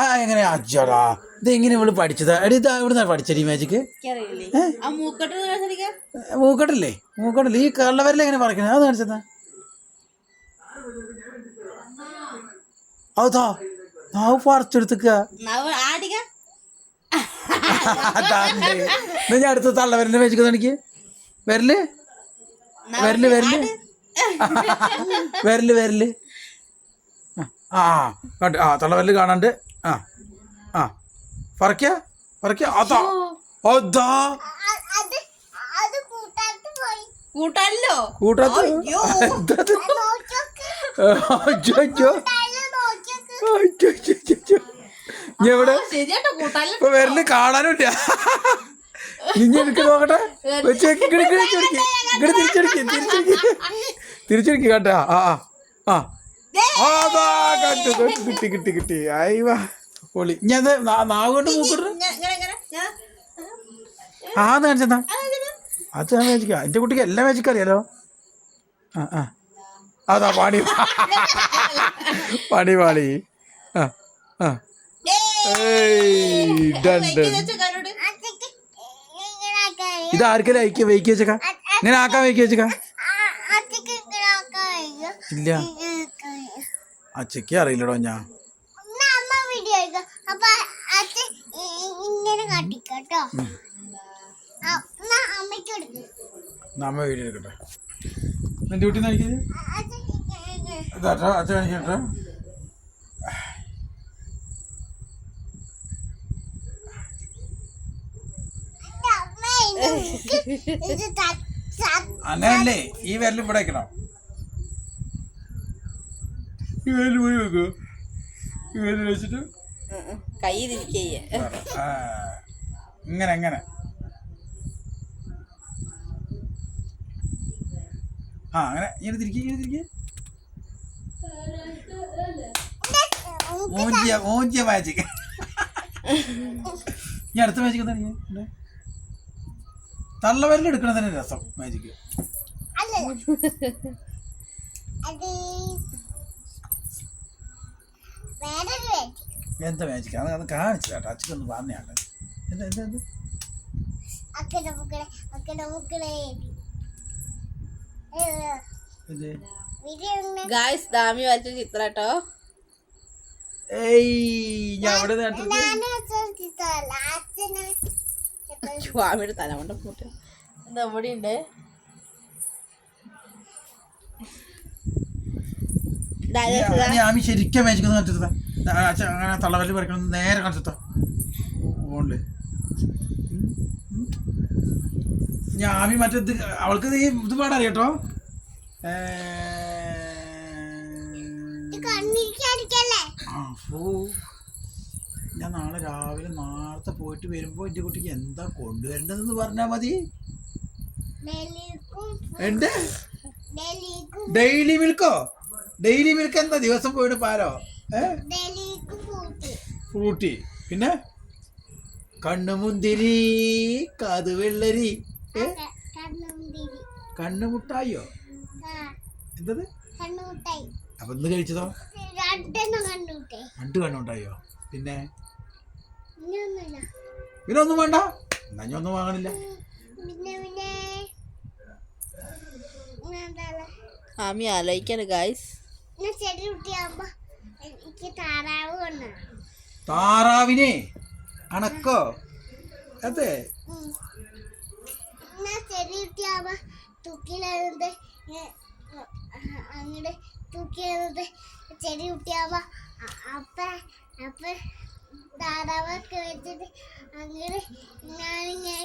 ആ എങ്ങനെ? അച്ഛടാ ഇത് എങ്ങനെ ഇവൾ പഠിച്ചതാ? എടി ഇത് ഇവിടുന്ന പഠിച്ചടി മാജിക്ക് മൂക്കട്ടല്ലേ? മൂക്കട്ടല്ലേ? ഈ കള്ളവരിൽ എങ്ങനെ പറിക്കണേ? അത് കാണിച്ചതാ. അതാ നാവ് പറിച്ചെടുത്തുക്ക. ഞാൻ അടുത്ത തള്ളവരന്റെ മേജിക്ക് എനിക്ക് വരൽ? വരൽ വരൽ. വരൽ വരൽ. ആ ആ കണ്ട്. ആ തള്ളവരൽ കാണാണ്ട് ആ ആ. പറക്കിയ പറക്കിയ. അതാ. അതാ. അത് അത് കൂട്ടാത്ത്? എവിടെ ഇപ്പൊ വരൽ കാണാനുമില്ല. ഇനി എനിക്ക് നോക്കട്ടെ. വെച്ച് ഇങ്ങട് ഇങ്ങട് തിരിച്ചടിക്ക്. ഇങ്ങട് തിരിച്ചടിക്ക് തിരിച്ചടിക്ക്. തിരിച്ചടിക്ക് കേട്ടാ. ആ ആ. ആ. കിട്ടി കിട്ടി കിട്ടി. അയ്യ പൊളി. ഞാൻ നാവുകൊണ്ട് മൂക്കിട്ട് ഇങ്ങനെ ഇങ്ങനെ ഇങ്ങനെ ഞാൻ ആ കാണിച്ചെന്നാ അത് മേജിക്കാം എന്റെ കുട്ടിക്ക് എല്ലാ മേജിക്ക് അറിയാലോ? ആ ആ. അതാ പാടി. പാടി പാടി. ആ ആ. ഇത് ആർക്കെല്ലാം അയക്ക വെയിക്ക് വെച്ചക്ക ഇങ്ങനെ ആക്കാൻ വെയിക്ക് വെച്ചക്ക ഇല്ല. അച്ചയ്ക്ക് അറിയില്ലടോ ഞാൻ എന്നാ അമ്മ വീഡിയോ എടുക്കാം അപ്പൊ അത് ഇങ്ങനെ കാട്ടിക്കോട്ടോ. ആ, അമ്മയ്ക്ക് വീഡിയോ എടുക്കട്ടെ കാണിക്കട്ടെ അങ്ങനല്ലേ ഈ വിരൽ ഇവിടെ വെക്കണം. ഈ വിരൽ പോയി വെക്കോ. ഈ വിരൽ വെച്ചിട്ട് കൈ തിരിക്കയ്യ ആ, ഇങ്ങനെ ഇങ്ങനെ. ആ അങ്ങനെ ഇങ്ങനെ തിരിക്കുക ഇങ്ങനെ തിരിക്കുക ഓഞ്ചിയ ഓഞ്ചിയ മാജിക് ഞാൻ അടുത്ത മാജിക് എന്താ ഇങ്ങനെ? തള്ളവരൽ എടുക്കണത് തന്നെ രസം മാജിക് വേണ്ടി എന്താ മാജിക് അത് അത് കാണിച്ചു കേട്ടോ അച്ഛക്കൊന്ന് പറഞ്ഞാണ് എന്താ എന്താ എന്താ അക്കടെ മുക്കടെ അക്കടെ മുക്കടെ ഇത് വീഡിയോ ഗായ്സ് ദാമി വരച്ച ചിത്രം കേട്ടോ ഏയ് ഞാൻ അവിടെ തലമുണ്ട പൂട്ട് എന്താ ഇവിടെ ഉണ്ട് ഞാൻ ശരിക്കും മേജിക്കുന്ന കാണിച്ചതാ അങ്ങനെ തള്ളവല്ലി പറിക്കണം. നേരെ കാണിച്ചതാ ഫോണിൽ ഞാൻ മറ്റേത് അവൾക്ക് ഈ ഇത് പാടറിയട്ടോ? ഞാൻ നാളെ രാവിലെ നേരത്തെ പോയിട്ട് വരുമ്പോ എന്റെ കുട്ടിക്ക് എന്താ കൊണ്ടുവരേണ്ടതെന്ന് പറഞ്ഞാ മതി. എന്റെ ഡെയിലി മിൽക്കോ? ഡെയിലി മിൽക്ക് എന്താ ദിവസം പോയിട്ട് പാലോ ഫ്രൂട്ടി പിന്നെ കണ്ണുമുന്തിരി കാത് വെള്ളരി കണ്ണുമുന്തിരി കണ്ണുമുട്ടായോ എന്തത് കണ്ണുമുട്ടായി അപ്പൊ ഇന്ന് കഴിച്ചതോ കണ്ണുമുട്ടായി രണ്ട് കണ്ണുണ്ടായോ പിന്നെ പിന്നെ ഒന്നും വേണ്ട എന്നാ ഞാൻ ഒന്നും വാങ്ങണില്ല ആമി ആലോചിക്കാണ് പിന്നെ കുട്ടിയാകുമ്പോ എനിക്ക് താറാവ് കൊണ്ടാ താറാവിനെ? അണക്കോ? അതെ. ഞാൻ ചെറിയ കുട്ടിയാകുമ്പോ തൂക്കിലെഴുന്നത് അങ്ങോട്ട് തൂക്കിലെഴുന്നത് ചെറിയ കുട്ടിയാകുമ്പോ അപ്പ അപ്പ താറാവൊക്കെ വെച്ചിട്ട് അങ്ങനെ ഞാനിങ്ങനെ